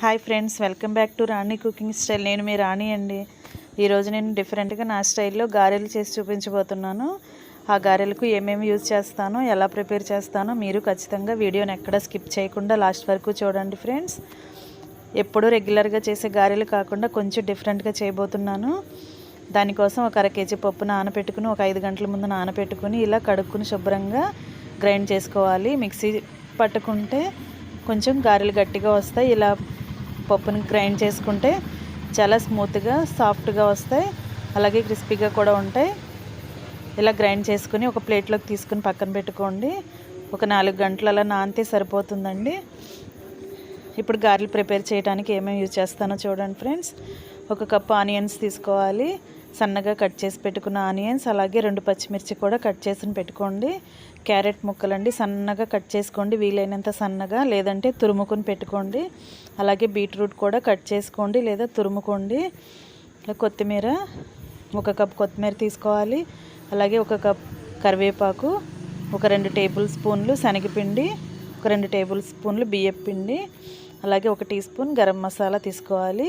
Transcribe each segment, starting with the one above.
Hi friends welcome back to Rani cooking style నేను మీ రాణి అండి. ఈరోజు నేను డిఫరెంట్గా నా స్టైల్లో గారెలు చేసి చూపించబోతున్నాను. ఆ గారెలకు ఏమేమి యూజ్ చేస్తానో ఎలా ప్రిపేర్ చేస్తానో మీరు ఖచ్చితంగా వీడియోని ఎక్కడ స్కిప్ చేయకుండా లాస్ట్ వరకు చూడండి ఫ్రెండ్స్ ఎప్పుడూ రెగ్యులర్గా చేసే గారెలు కాకుండా కొంచెం డిఫరెంట్గా చేయబోతున్నాను. దానికోసం ఒక అర కేజీ పప్పు నానబెట్టుకుని ఒక ఐదు గంటల ముందు నానబెట్టుకుని ఇలా కడుక్కుని శుభ్రంగా గ్రైండ్ చేసుకోవాలి. మిక్సీ పట్టుకుంటే కొంచెం గారెలు గట్టిగా వస్తాయి. ఇలా పప్పుని గ్రైండ్ చేసుకుంటే చాలా స్మూత్గా సాఫ్ట్గా వస్తాయి. అలాగే క్రిస్పీగా కూడా ఉంటాయి. ఇలా గ్రైండ్ చేసుకుని ఒక ప్లేట్లోకి తీసుకుని పక్కన పెట్టుకోండి. ఒక నాలుగు గంటలు అలా నానితే సరిపోతుందండి. ఇప్పుడు గారెలు ప్రిపేర్ చేయడానికి ఏమేమి యూజ్ చేస్తానో చూడండి ఫ్రెండ్స్. ఒక కప్పు ఆనియన్స్ తీసుకోవాలి. సన్నగా కట్ చేసి పెట్టుకున్న ఆనియన్స్ అలాగే రెండు పచ్చిమిర్చి కూడా కట్ చేసి పెట్టుకోండి. క్యారెట్ ముక్కలండి సన్నగా కట్ చేసుకోండి. వీలైనంత సన్నగా లేదంటే తురుముకుని పెట్టుకోండి. అలాగే బీట్రూట్ కూడా కట్ చేసుకోండి లేదా తురుముకోండి. కొత్తిమీర ఒక కప్ కొత్తిమీర తీసుకోవాలి. అలాగే ఒక కప్ కరివేపాకు ఒక రెండు టేబుల్ స్పూన్లు శనగపిండి ఒక రెండు టేబుల్ స్పూన్లు బియ్యపిండి అలాగే ఒక టీ స్పూన్ గరం మసాలా తీసుకోవాలి.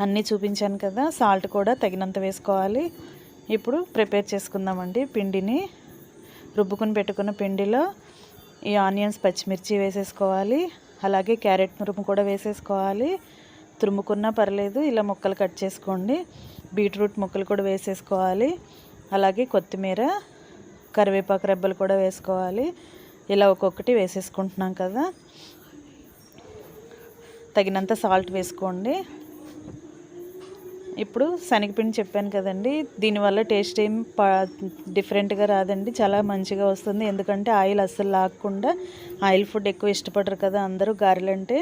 అన్నీ చూపించాను కదా సాల్ట్ కూడా తగినంత వేసుకోవాలి. ఇప్పుడు ప్రిపేర్ చేసుకుందామండి పిండిని. రుబ్బుకుని పెట్టుకున్న పిండిలో ఈ ఆనియన్స్ పచ్చిమిర్చి వేసేసుకోవాలి. అలాగే క్యారెట్ తురుము కూడా వేసేసుకోవాలి. తురుముకున్నా పర్లేదు ఇలా ముక్కలు కట్ చేసుకోండి. బీట్రూట్ ముక్కలు కూడా వేసేసుకోవాలి. అలాగే కొత్తిమీర కరివేపాకు రెబ్బలు కూడా వేసుకోవాలి. ఇలా ఒక్కొక్కటి వేసేసుకుంటున్నాం కదా. తగినంత సాల్ట్ వేసుకోండి. ఇప్పుడు శనగపిండి చెప్పాను కదండి. దీనివల్ల టేస్ట్ ఏం డిఫరెంట్గా రాదండి. చాలా మంచిగా వస్తుంది. ఎందుకంటే ఆయిల్ అస్సలు లాక్కుండా ఆయిల్ ఫుడ్ ఎక్కువ ఇష్టపడరు కదా అందరూ గారెలంటే.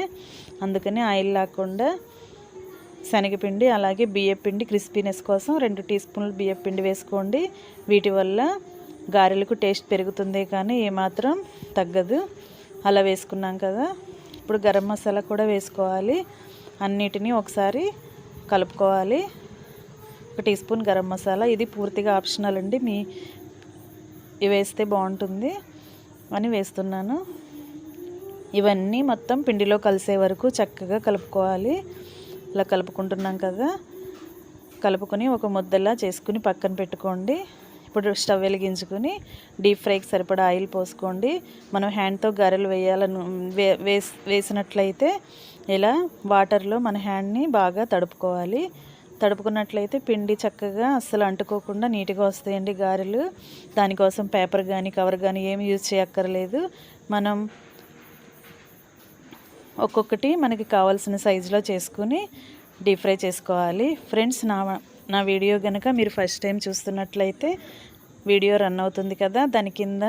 అందుకని ఆయిల్ లాక్కుండా శనగపిండి అలాగే బియ్యపిండి క్రిస్పీనెస్ కోసం రెండు టీ స్పూన్లు బియ్యపిండి వేసుకోండి. వీటి వల్ల గారెలకు టేస్ట్ పెరుగుతుంది కానీ ఏమాత్రం తగ్గదు. అలా వేసుకున్నాం కదా. ఇప్పుడు గరం మసాలా కూడా వేసుకోవాలి. అన్నిటినీ ఒకసారి కలుపుకోవాలి. ఒక టీ స్పూన్ గరం మసాలా. ఇది పూర్తిగా ఆప్షనల్ అండి. మీ వేస్తే బాగుంటుంది. అని వేస్తున్నాను. ఇవన్నీ మొత్తం పిండిలో కలిసే వరకు చక్కగా కలుపుకోవాలి. ఇలా కలుపుకుంటున్నాం కదా. కలుపుకొని ఒక ముద్దలా చేసుకుని పక్కన పెట్టుకోండి. ఇప్పుడు స్టవ్ వెలిగించుకొని డీప్ ఫ్రైకి సరిపడా ఆయిల్ పోసుకోండి. మనం హ్యాండ్తో గారెలు వేయాలను వే వేసినట్లయితే ఇలా వాటర్లో మన హ్యాండ్ని బాగా తడుపుకోవాలి. తడుపుకున్నట్లయితే పిండి చక్కగా అస్సలు అంటుకోకుండా నీట్గా వస్తాయండి గారెలు. దానికోసం పేపర్ కానీ కవర్ కానీ ఏమి యూజ్ చేయక్కర్లేదు. మనం ఒక్కొక్కటి మనకి కావాల్సిన సైజులో చేసుకుని డీప్ ఫ్రై చేసుకోవాలి. ఫ్రెండ్స్ నా నా వీడియో కనుక మీరు ఫస్ట్ టైం చూస్తున్నట్లయితే వీడియో రన్ అవుతుంది కదా దాని కింద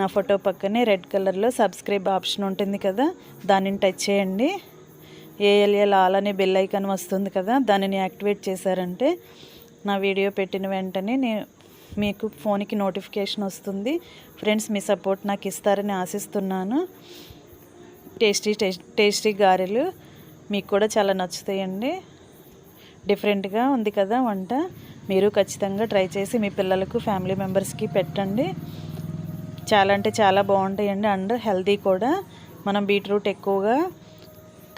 నా ఫోటో పక్కనే రెడ్ కలర్లో సబ్స్క్రైబ్ ఆప్షన్ ఉంటుంది కదా దానిని టచ్ చేయండి. ఏఎల్ఎల్ ఆల్ అనే బెల్ ఐకాన్ వస్తుంది కదా దానిని యాక్టివేట్ చేశారంటే నా వీడియో పెట్టిన వెంటనే నేను మీకు ఫోన్కి నోటిఫికేషన్ వస్తుంది. ఫ్రెండ్స్ మీ సపోర్ట్ నాకు ఇస్తారని ఆశిస్తున్నాను. టేస్టీ టేస్టీ గారెలు మీకు కూడా చాలా నచ్చుతాయండి. డిఫరెంట్గా ఉంది కదా వంట. మీరు ఖచ్చితంగా ట్రై చేసి మీ పిల్లలకు ఫ్యామిలీ మెంబర్స్కి పెట్టండి. చాలా అంటే చాలా బాగుంటాయండి అండ్ హెల్తీ కూడా. మనం బీట్రూట్ ఎక్కువగా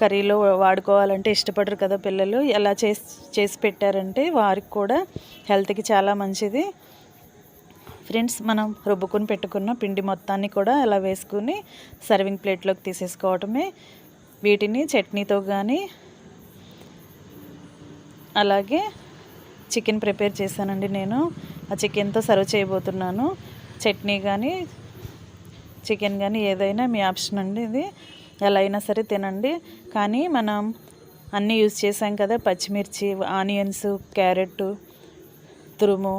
కర్రీలో వాడుకోవాలంటే ఇష్టపడరు కదా పిల్లలు. ఎలా చేసి చేసి పెట్టారంటే వారికి కూడా హెల్త్కి చాలా మంచిది. ఫ్రెండ్స్ మనం రుబ్బుకుని పెట్టుకున్న పిండి మొత్తాన్ని కూడా అలా వేసుకుని సర్వింగ్ ప్లేట్లోకి తీసేసుకోవటమే. వీటిని చట్నీతో కానీ అలాగే చికెన్ ప్రిపేర్ చేశానండి నేను. ఆ చికెన్తో సర్వ్ చేయబోతున్నాను. చట్నీ కానీ చికెన్ కానీ ఏదైనా మీ ఆప్షన్ అండి ఇది. ఎలా అయినా సరే తినండి. కానీ మనం అన్నీ యూజ్ చేసాం కదా పచ్చిమిర్చి ఆనియన్స్ క్యారెట్ తురుము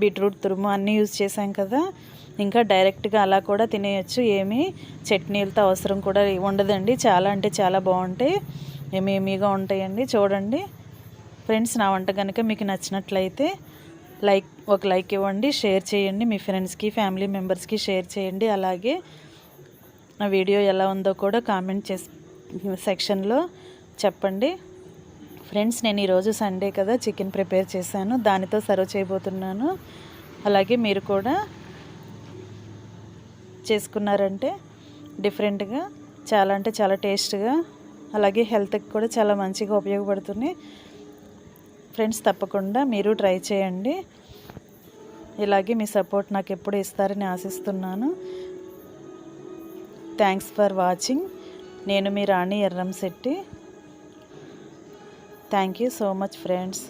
బీట్రూట్ తురుము అన్నీ యూజ్ చేసాం కదా ఇంకా డైరెక్ట్గా అలా కూడా తినేయచ్చు. ఏమీ చట్నీలతో అవసరం కూడా ఉండదండి. చాలా అంటే చాలా బాగుంటాయి. ఏమేమిగా ఉంటాయండి. చూడండి. ఫ్రెండ్స్ నా వంట కనుక మీకు నచ్చినట్లయితే లైక్ ఒక లైక్ ఇవ్వండి షేర్ చేయండి. మీ ఫ్రెండ్స్కి ఫ్యామిలీ మెంబర్స్కి షేర్ చేయండి. అలాగే నా వీడియో ఎలా ఉందో కూడా కామెంట్ చేసి సెక్షన్లో చెప్పండి. ఫ్రెండ్స్ నేను ఈరోజు సండే కదా చికెన్ ప్రిపేర్ చేశాను. దానితో సర్వ్ చేయబోతున్నాను. అలాగే మీరు కూడా చేసుకున్నారంటే డిఫరెంట్గా చాలా అంటే చాలా టేస్ట్గా అలాగే హెల్త్కి కూడా చాలా మంచిగా ఉపయోగపడుతుంది. ఫ్రెండ్స్ తప్పకుండా మీరు ట్రై చేయండి. ఇలాగే మీ సపోర్ట్ నాకు ఎప్పుడు ఇస్తారని ఆశిస్తున్నాను. Thanks for watching. నేను మీ Rani Erramsetti thank you so much friends